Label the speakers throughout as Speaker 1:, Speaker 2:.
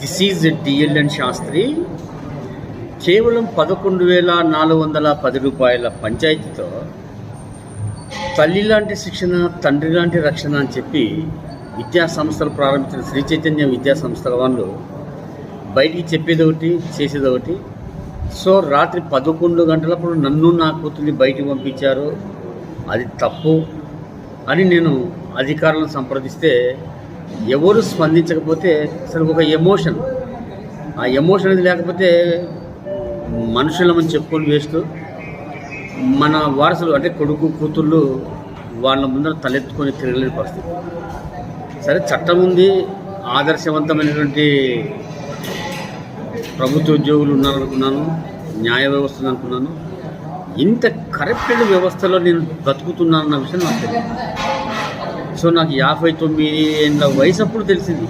Speaker 1: This is డిఎల్ఎన్ Sastry. కేవలం పదకొండు వేల నాలుగు వందల పది రూపాయల పంచాయతీతో తల్లి లాంటి శిక్షణ తండ్రి లాంటి రక్షణ అని చెప్పి విద్యా సంస్థలు ప్రారంభించిన శ్రీ చైతన్య విద్యా సంస్థల వాళ్ళు బయటికి చెప్పేది ఒకటి చేసేది ఒకటి. సో రాత్రి పదకొండు గంటలప్పుడు నన్ను నా కూతుర్ని బయటికి పంపించారు. అది తప్పు అని నేను అధికారులను సంప్రదిస్తే ఎవరు స్పందించకపోతే అసలు ఒక ఎమోషన్ ఆ ఎమోషన్ అనేది లేకపోతే మనుషులమని చెప్పుకొని వేస్తూ మన వారసులు అంటే కొడుకు కూతుళ్ళు వాళ్ళ ముందర తలెత్తుకొని తిరగలేని పరిస్థితి. సరే చట్టం ఉంది ఆదర్శవంతమైనటువంటి ప్రభుత్వ ఉద్యోగులు ఉన్నారనుకున్నాను న్యాయ వ్యవస్థ అనుకున్నాను ఇంత కరప్టెడ్ వ్యవస్థలో నేను బ్రతుకుతున్నానన్న విషయం నాకు తెలియదు. సో నాకు యాభై తొమ్మిది ఏళ్ళ వయసు అప్పుడు తెలిసింది.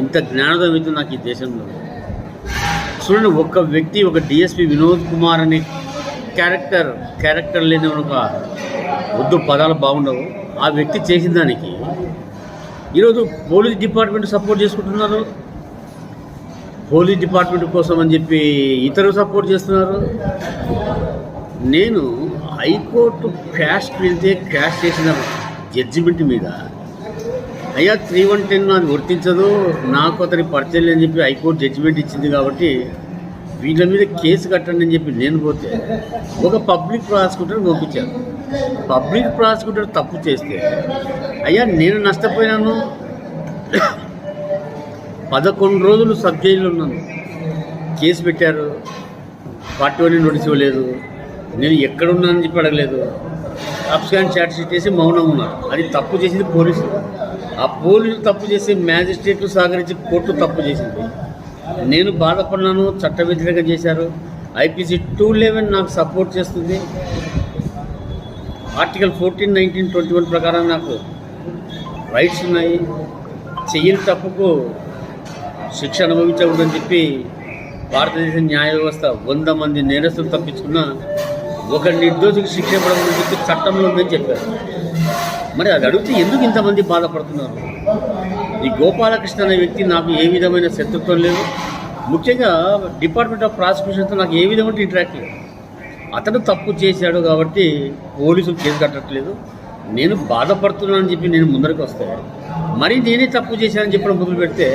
Speaker 1: ఇంత జ్ఞానోదయం అయితే నాకు ఈ దేశంలో. చూడండి ఒక్క వ్యక్తి ఒక డిఎస్పి వినోద్ కుమార్ అనే క్యారెక్టర్ క్యారెక్టర్ లేని ఒక వద్దు పదాలు బాగుండవు. ఆ వ్యక్తి చేసిన దానికి ఈరోజు పోలీస్ డిపార్ట్మెంట్ సపోర్ట్ చేసుకుంటున్నారు. పోలీస్ డిపార్ట్మెంట్ కోసం అని చెప్పి ఇతరులు సపోర్ట్ చేస్తున్నారు. నేను హైకోర్టు క్యాష్ వెళ్తే క్యాష్ చేసిన జడ్జిమెంట్ మీద. అయ్యా త్రీ వన్ టెన్ అది వర్తించదు. నాకు అతని పరిచయం అని చెప్పి హైకోర్టు జడ్జిమెంట్ ఇచ్చింది కాబట్టి వీళ్ళ మీద కేసు కట్టండి అని చెప్పి నేను పోతే ఒక పబ్లిక్ ప్రాసిక్యూటర్ పంపించాను పబ్లిక్ ప్రాసిక్యూటర్ తప్పు చేస్తే అయ్యా నేను నష్టపోయినాను. పదకొండు రోజులు సబ్ జైల్లో ఉన్నాను. కేసు పెట్టారు. పార్టీ వాళ్ళని నోటీస్ ఇవ్వలేదు. నేను ఎక్కడున్నానని చెప్పి అడగలేదు. అబ్స్కాన్ చార్జ్ చేసి మౌనం ఉన్నారు. అది తప్పు చేసింది పోలీసులు ఆ పోలీసులు తప్పు చేసి మ్యాజిస్ట్రేట్లు సహకరించి కోర్టు తప్పు చేసింది. నేను బాధపడినాను చట్ట వ్యతిరేకంగా చేశారు. ఐపీసీ టూ లెవెన్ నాకు సపోర్ట్ చేస్తుంది. Article fourteen nineteen twenty one ప్రకారం నాకు రైట్స్ ఉన్నాయి. చెయ్యని తప్పుకు శిక్ష అనుభవించకూడదని చెప్పి భారతదేశ న్యాయ వ్యవస్థ వంద మంది నేరస్తులు తప్పించుకున్న ఒక నిర్దోషికి శిక్ష పడమని చెప్పి చట్టంలో ఉందని చెప్పారు. మరి అది అడిగితే ఎందుకు ఇంతమంది బాధపడుతున్నారు? ఈ గోపాలకృష్ణ అనే వ్యక్తి నాకు ఏ విధమైన శత్రుత్వం లేదు. ముఖ్యంగా డిపార్ట్మెంట్ ఆఫ్ ప్రాసిక్యూషన్తో నాకు ఏ విధమైన ఇంటరాక్ట్ లేదు. అతను తప్పు చేశాడు కాబట్టి పోలీసులు కేసు కట్టట్లేదు. నేను బాధపడుతున్నానని చెప్పి నేను ముందరకు వస్తాను మరి నేనే తప్పు చేశానని చెప్పడం మొదలు పెడితే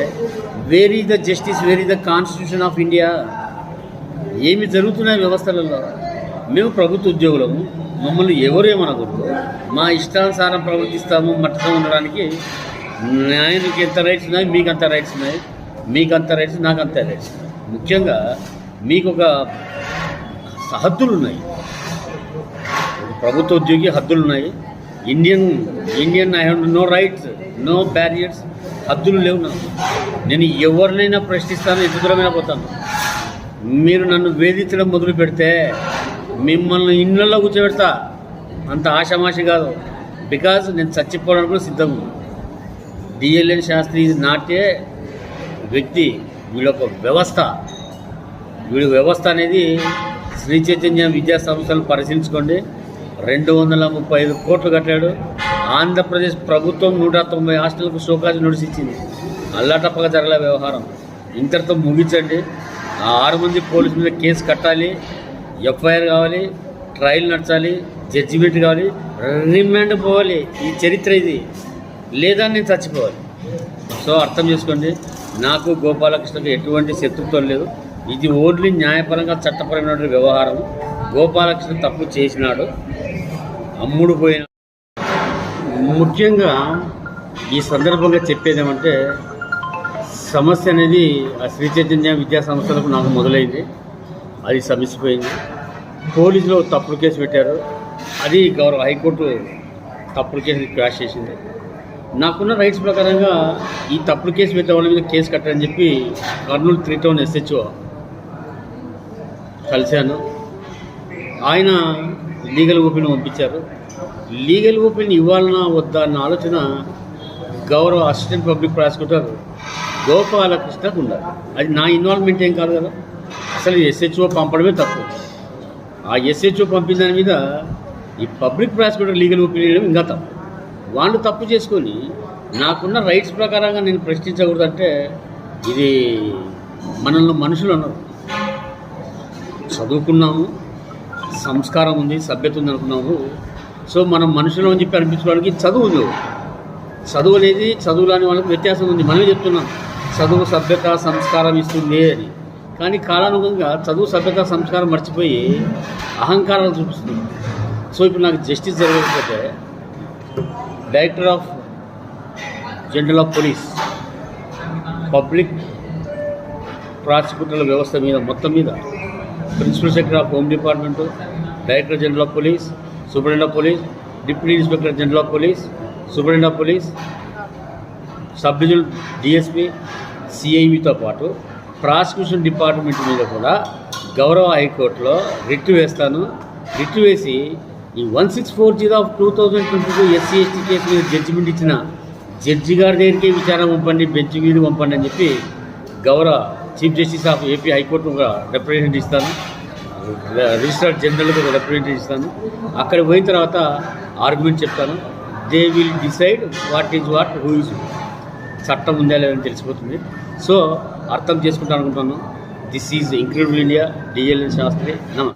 Speaker 1: where is the justice where is the constitution of India ఏమి జరుగుతున్నాయి వ్యవస్థలలో? మేము ప్రభుత్వ ఉద్యోగులము. మమ్మల్ని ఎవరేమనకూడదు మా ఇష్టానుసారం ప్రవర్తిస్తాము మట్టుగా ఉండడానికి. ఆయనకి ఎంత రైట్స్ ఉన్నాయి మీకు అంత రైట్స్ ఉన్నాయి. మీకు అంత రైట్స్ నాకు అంత రైట్స్ ఉన్నాయి ముఖ్యంగా మీకు ఒక హద్దులు ఉన్నాయి. ప్రభుత్వ ఉద్యోగి హద్దులు ఉన్నాయి. Indian Indian I have no rights no barriers హద్దులు లేవు నాకు. నేను ఎవరినైనా ప్రశ్నిస్తాను ఎంత దూరమైనా పోతాను. మీరు నన్ను వేధించడం మొదలు పెడితే మిమ్మల్ని ఇళ్ళల్లో కూర్చోబెడతా. అంత ఆషామాషి కాదు. బికాజ్ నేను చచ్చిపోవడానికి కూడా సిద్ధం డిఎల్ఎన్ శాస్త్రి నాటే వ్యక్తి వీళ్ళొక వ్యవస్థ. వీడి వ్యవస్థ అనేది శ్రీ చైతన్య విద్యా సంస్థలు పరిశీలించుకోండి. రెండు వందల ముప్పై ఐదు కోట్లు కట్టాడు. ఆంధ్రప్రదేశ్ ప్రభుత్వం నూట తొంభై హాస్టల్కు షోకాజ్ నోటీస్ ఇచ్చింది. అల్లాటప్పగా జరగలే వ్యవహారం. ఇంతటితో ముగించండి. ఆ ఆరు మంది పోలీసు మీద కేసు కట్టాలి. ఎఫ్ఐఆర్ కావాలి ట్రయల్ నడచాలి జడ్జిమెంట్ కావాలి రిమాండ్ పోవాలి. ఈ చరిత్ర ఇది. లేదా నేను చచ్చిపోవాలి. సో అర్థం చేసుకోండి నాకు గోపాలకృష్ణకు ఎటువంటి శత్రుత్వం లేదు. ఇది ఓన్లీ న్యాయపరంగా చట్టపరమైన వ్యవహారం. గోపాలకృష్ణ తప్పు చేసినాడు. అమ్ముడు పోయిన ముఖ్యంగా ఈ సందర్భంగా చెప్పేది ఏమంటే సమస్య అనేది ఆ శ్రీ చైతన్య విద్యా సంస్థలకు నాకు మొదలైంది. అది సమస్యపోయింది పోలీసులు తప్పుడు కేసు పెట్టారు. అది గౌరవ హైకోర్టు తప్పుడు కేసు క్రాష్ చేసింది. నాకున్న రైట్స్ ప్రకారంగా ఈ తప్పుడు కేసు పెట్టే వాళ్ళ మీద కేసు కట్టారని చెప్పి కర్నూలు త్రీ టౌన్ ఎస్హెచ్ఓ కలిశాను. ఆయన లీగల్ ఓపెన్ పంపించారు. లీగల్ ఓపెన్ ఇవ్వాలన్నా వద్దా అన్న ఆలోచన గౌరవ అసిస్టెంట్ పబ్లిక్ ప్రాసిక్యూటర్ గోపాలకృష్ణకు ఉండాలి. అది నా ఇన్వాల్వ్మెంట్ ఏం కాదు కదా. అసలు ఎస్హెచ్ఓ పంపడమే తప్పు. ఆ ఎస్హెచ్ఓ పంపిన దాని మీద ఈ పబ్లిక్ ప్రాసిక్యూటర్ లీగల్ ఒపీనియన్ ఇంకా తప్పు. వాళ్ళు తప్పు చేసుకొని నాకున్న రైట్స్ ప్రకారంగా నేను ప్రశ్నించకూడదంటే ఇది మనల్ని మనుషులు అన్నారు. చదువుకున్నాము సంస్కారం ఉంది సభ్యత ఉంది అనుకున్నాము. సో మనం మనుషులు అని చెప్పి అనిపించడానికి చదువు ఉంది. చదువు అనేది చదువులాని వాళ్ళకి వ్యత్యాసం ఉంది. మనమే చెప్తున్నాం చదువు సభ్యత సంస్కారం ఇస్తుంది అని. కానీ కాలానుగుణంగా చదువు సభ్యత సంస్కారం మర్చిపోయి అహంకారాలు చూపిస్తుంది. సో ఇప్పుడు నాకు జస్టిస్ జరగకపోతే director of general of police public ప్రాసిక్యూటర్ల వ్యవస్థ మీద మొత్తం మీద principal secretary of home department director general of police superintendent of police deputy inspector general of police superintendent of police sub divisional DSP సిఐవితో పాటు prosecution department మీద కూడా గౌరవ హైకోర్టులో writ వేస్తాను. రిట్ వేసి ఈ one six four zero of two thousand twenty two SC ST case మీద judgement ఇచ్చిన జడ్జి గారి దగ్గరికి విచారణ పంపండి బెంచ్ మీద పంపండి అని చెప్పి గౌరవ chief justice of AP high court ఒక రిప్రజెంట్ ఇస్తాను. రిజిస్ట్రార్ జనరల్గా ఒక రిప్రజెంట్ ఇస్తాను. అక్కడ పోయిన తర్వాత ఆర్గ్యుమెంట్ చెప్తాను. They will decide what is what who is చట్టం ఉందా లేదని తెలిసిపోతుంది. సో అర్థం చేసుకుంటాను అనుకుంటున్నాను. This is incredible India DLN Shastri నమస్తే